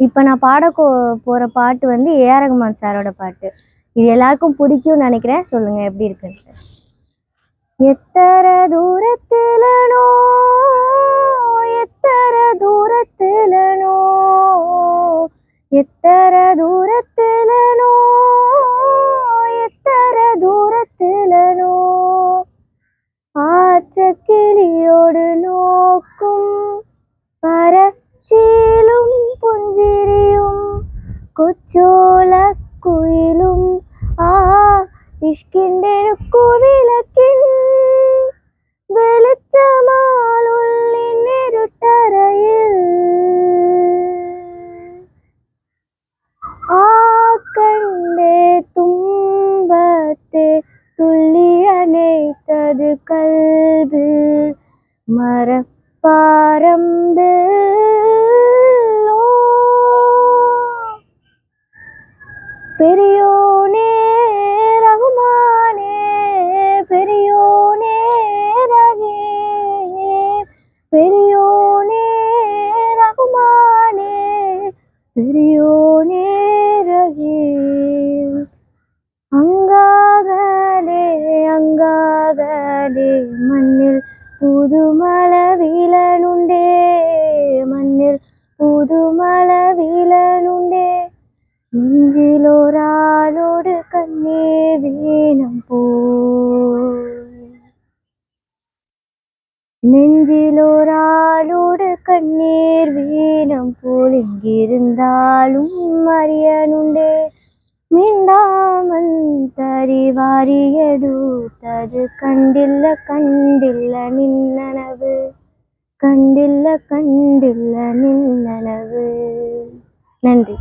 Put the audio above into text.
இப்போ நான் பாட போகிற பாட்டு வந்து ஏஆர் ரகுமான் சாரோட பாட்டு. இது எல்லாருக்கும் பிடிக்கும்னு நினைக்கிறேன். சொல்லுங்கள் எப்படி இருக்குன்ட்டு. எத்தர தூரத்திலனோ எத்தர தூரத்திலனோ எத்தர தூரத்திலனோ எத்தர தூரத்திலனோ ஆற்ற கிளியோடு நோக்கும் பரச்சீல കൊച്ചോളക്കുയിലും ആ ഇഷ്കിന്റെ കുവിലക്കിൻ വെളിച്ചമാളുള്ളിനെരുട്ടറയിൽ ആ കണ്ടേ തുമ്പത്തെ തുള്ളിയണൈത്തത് കൽബ് മരപ്പാരം നെഞ്ചിലൊരാളോട് കണ്ണേ വീണം പോ നെഞ്ചിലൊരാളോട് കണ്ണീർ വീണം പോൽ എങ്കിരുന്നാലും അറിയാനുണ്ടേ മിണ്ടാമൽ തരിവാരിയെടുത്തത് കണ്ടില്ല കണ്ടില്ല നിന്നനവ് കണ്ടില്ല കണ്ടില്ല നിന്നനവ് നന്ദി